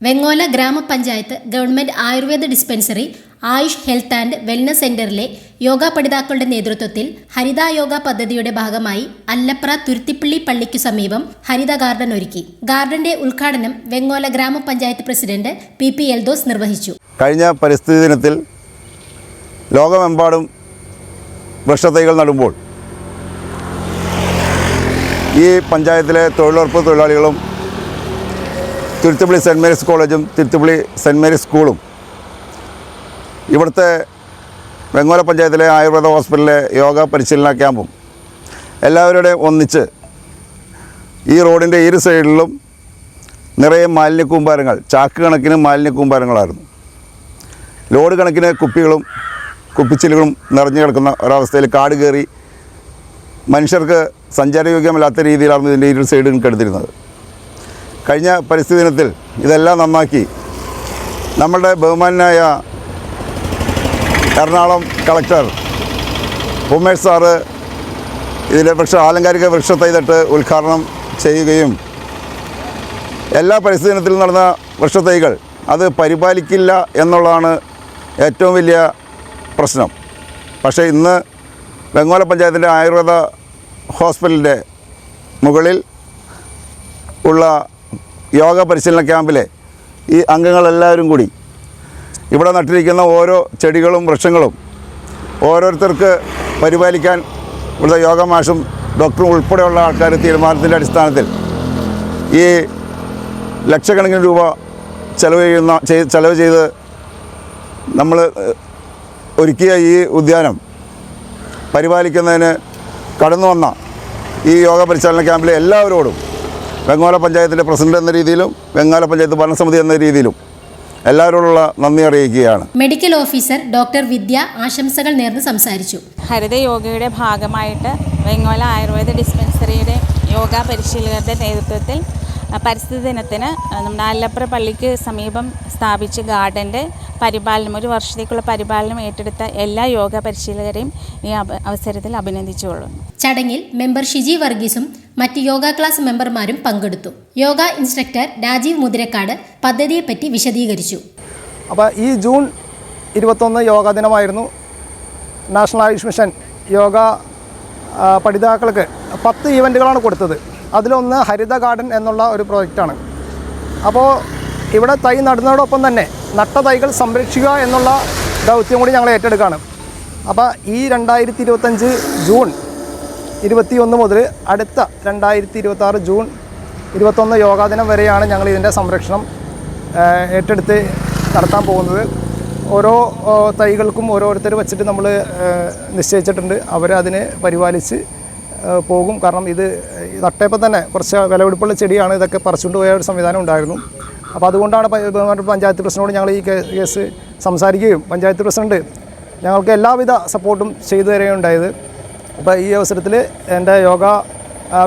Vengola grama panchayat government Ayurveda dispensary AYUSH health and wellness സെന്ററിലെ യോഗ പഠിതാക്കളുടെ നേതൃത്വത്തിൽ ഹരിത യോഗ പദ്ധതിയുടെ ഭാഗമായി അല്ലപ്ര തുരുത്തിപ്പള്ളി പള്ളിക്കു സമീപം ഹരിത ഗാർഡൻ ഒരുക്കി. ഗാർഡന്റെ ഉദ്ഘാടനം വെങ്ങോല ഗ്രാമപഞ്ചായത്ത് പ്രസിഡന്റ് പി പി എൽദോസ് നിർവഹിച്ചു. കഴിഞ്ഞ പരിസ്ഥിതി ദിനത്തിൽ ലോകമെമ്പാടും വൃക്ഷത്തൈകൾ നടുമ്പോൾ ഈ പഞ്ചായത്തിലെ തൊഴിലുറപ്പ് തൊഴിലാളികളും തിരുത്തുപ്പള്ളി സെന്റ് മേരീസ് കോളേജും തിരുത്തുപ്പള്ളി സെന്റ് മേരീസ് സ്കൂളും. ഇവിടുത്തെ വെങ്ങോല പഞ്ചായത്തിലെ ആയുർവേദ ഹോസ്പിറ്റലിലെ യോഗ പരിശീലന ക്യാമ്പും എല്ലാവരുടെയും ഒന്നിച്ച് ഈ റോഡിന്റെ ഇരു സൈഡിലും നിറയെ മാലിന്യ കൂമ്പാരങ്ങൾ ചാക്ക് കണക്കിന് മാലിന്യ കൂമ്പാരങ്ങളായിരുന്നു. ലോഡ് കണക്കിന് കുപ്പികളും കുപ്പിച്ചിലുകളും നിറഞ്ഞു കിടക്കുന്ന ഒരവസ്ഥയിൽ കാട് കയറി മനുഷ്യർക്ക് സഞ്ചാരയോഗ്യമല്ലാത്ത രീതിയിലായിരുന്നു ഇതിന്റെ ഇരു സൈഡും കെടുത്തിരുന്നത്. കഴിഞ്ഞ പരിസ്ഥിതി ദിനത്തിൽ ഇതെല്ലാം നന്നാക്കി. നമ്മളുടെ ബഹുമാനായ എറണാകുളം കളക്ടർ ഉമേഷ് സാറ് ഇതിലെ വൃക്ഷ ആലങ്കാരിക വൃക്ഷത്തൈ തട്ട് ഉദ്ഘാടനം ചെയ്യുകയും എല്ലാ പരിസ്ഥിതി ദിനത്തിലും നടന്ന വൃക്ഷത്തൈകൾ അത് പരിപാലിക്കില്ല എന്നുള്ളതാണ് ഏറ്റവും വലിയ പ്രശ്നം. പക്ഷേ ഇന്ന് ബംഗോല പഞ്ചായത്തിന്റെ ആയുർവേദ ഹോസ്പിറ്റലിന്റെ മുകളിൽ ഉള്ള യോഗ പരിശീലന ക്യാമ്പിലെ ഈ അംഗങ്ങളെല്ലാവരും കൂടി ഇവിടെ നട്ടിരിക്കുന്ന ഓരോ ചെടികളും വൃക്ഷങ്ങളും ഓരോരുത്തർക്ക് പരിപാലിക്കാൻ ഇവിടുത്തെ യോഗ മാഷും ഡോക്ടറും ഉൾപ്പെടെയുള്ള ആൾക്കാർ തീരുമാനത്തിന്റെ അടിസ്ഥാനത്തിൽ ഈ ലക്ഷക്കണക്കിന് രൂപ ചെലവ് ചെയ്യുന്ന ചെലവ് ചെയ്ത് നമ്മൾ ഒരുക്കിയ ഈ ഉദ്യാനം പരിപാലിക്കുന്നതിന് കടന്നു വന്ന ഈ യോഗ പരിശീലന ക്യാമ്പിലെ എല്ലാവരോടും വെങ്ങോല പഞ്ചായത്തിന്റെ പ്രസിഡന്റ് എന്ന രീതിയിലും വെങ്ങോല പഞ്ചായത്ത് ഭരണസമിതി എന്ന രീതിയിലും എല്ലാവരോടുള്ള നന്ദി അറിയിക്കുകയാണ്. മെഡിക്കൽ ഓഫീസർ ഡോക്ടർ വിദ്യ ആശംസകൾ നേർന്ന് സംസാരിച്ചു. ഹരിത യോഗയുടെ ഭാഗമായിട്ട് വെങ്ങോല ആയുർവേദ ഡിസ്പെൻസറിയുടെ യോഗ പരിശീലകരുടെ നേതൃത്വത്തിൽ പരിസ്ഥിതി ദിനത്തിന് നമ്മുടെ ആലപ്പുഴ പള്ളിക്ക് സമീപം സ്ഥാപിച്ച ഗാർഡന്റെ പരിപാലനം ഒരു വർഷത്തേക്കുള്ള പരിപാലനം ഏറ്റെടുത്ത എല്ലാ യോഗ പരിശീലകരെയും ഈ അവസരത്തിൽ അഭിനന്ദിച്ചുകൊള്ളുന്നു. ചടങ്ങിൽ മെമ്പർ ഷിജി വർഗീസും മറ്റ് യോഗ ക്ലാസ് മെമ്പർമാരും പങ്കെടുത്തു. യോഗ ഇൻസ്ട്രക്ടർ രാജീവ് മുതിരക്കാട് പദ്ധതിയെപ്പറ്റി വിശദീകരിച്ചു. അപ്പോൾ ഈ ജൂൺ ഇരുപത്തൊന്ന് യോഗ ദിനമായിരുന്നു. നാഷണൽ ആയുഷ് മിഷൻ യോഗ പഠിതാക്കൾക്ക് പത്ത് ഈവന്റുകളാണ് കൊടുത്തത്. അതിലൊന്ന് ഹരിത ഗാർഡൻ എന്നുള്ള ഒരു പ്രോജക്റ്റാണ്. അപ്പോൾ ഇവിടെ തൈ നടുന്നതോടൊപ്പം തന്നെ നട്ട തൈകൾ സംരക്ഷിക്കുക എന്നുള്ള ദൗത്യം കൂടി ഞങ്ങൾ ഏറ്റെടുക്കുകയാണ് അപ്പോൾ ഈ രണ്ടായിരത്തി ഇരുപത്തഞ്ച് ജൂൺ ഇരുപത്തി ഒന്ന് മുതൽ അടുത്ത രണ്ടായിരത്തി ഇരുപത്തി ആറ് ജൂൺ ഇരുപത്തൊന്ന് യോഗാ ദിനം വരെയാണ് ഞങ്ങൾ ഇതിന്റെ സംരക്ഷണം ഏറ്റെടുത്ത് നടത്താൻ പോകുന്നത്. ഓരോ തൈകൾക്കും ഓരോരുത്തർ വച്ചിട്ട് നമ്മൾ നിശ്ചയിച്ചിട്ടുണ്ട്. അവർ അതിനെ പരിപാലിച്ച് പോകും. കാരണം ഇത് തട്ടയപ്പം തന്നെ കുറച്ച് വിലപിടിപ്പുള്ള ചെടിയാണ് ഇതൊക്കെ പറിച്ചുകൊണ്ട് പോയ ഒരു സംവിധാനം ഉണ്ടായിരുന്നു. അപ്പോൾ അതുകൊണ്ടാണ് പഞ്ചായത്ത് പ്രസിഡന്റോട് ഞങ്ങൾ ഈ കേസ് സംസാരിക്കുകയും പഞ്ചായത്ത് പ്രസിഡന്റ് ഞങ്ങൾക്ക് എല്ലാവിധ സപ്പോർട്ടും ചെയ്തു തരികയുണ്ടായത്. അപ്പോൾ ഈ അവസരത്തിൽ എന്റെ യോഗ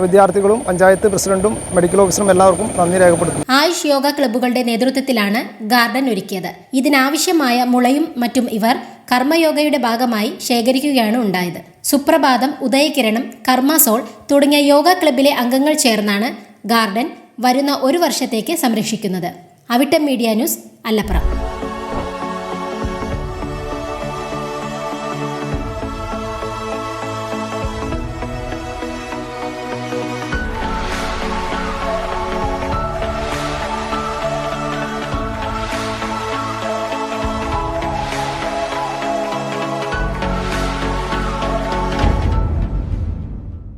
വിദ്യാർത്ഥികളും പഞ്ചായത്ത് പ്രസിഡന്റും മെഡിക്കൽ ഓഫീസറും എല്ലാവർക്കും നന്ദി രേഖപ്പെടുത്തുന്നു. ആയുഷ് യോഗ ക്ലബ്ബുകളുടെ നേതൃത്വത്തിലാണ് ഗാർഡൻ ഒരുക്കിയത്. ഇതിനാവശ്യമായ മുളയും മറ്റും ഇവർ കർമ്മയോഗയുടെ ഭാഗമായി ശേഖരിക്കുകയാണ് ഉണ്ടായത്. സുപ്രഭാതം ഉദയകിരണം കർമ്മസോൾ തുടങ്ങിയ യോഗ ക്ലബ്ബിലെ അംഗങ്ങൾ ചേർന്നാണ് ഗാർഡൻ വരുന്ന ഒരു വർഷത്തേക്ക് സംരക്ഷിക്കുന്നത്. Avittam media news Allapra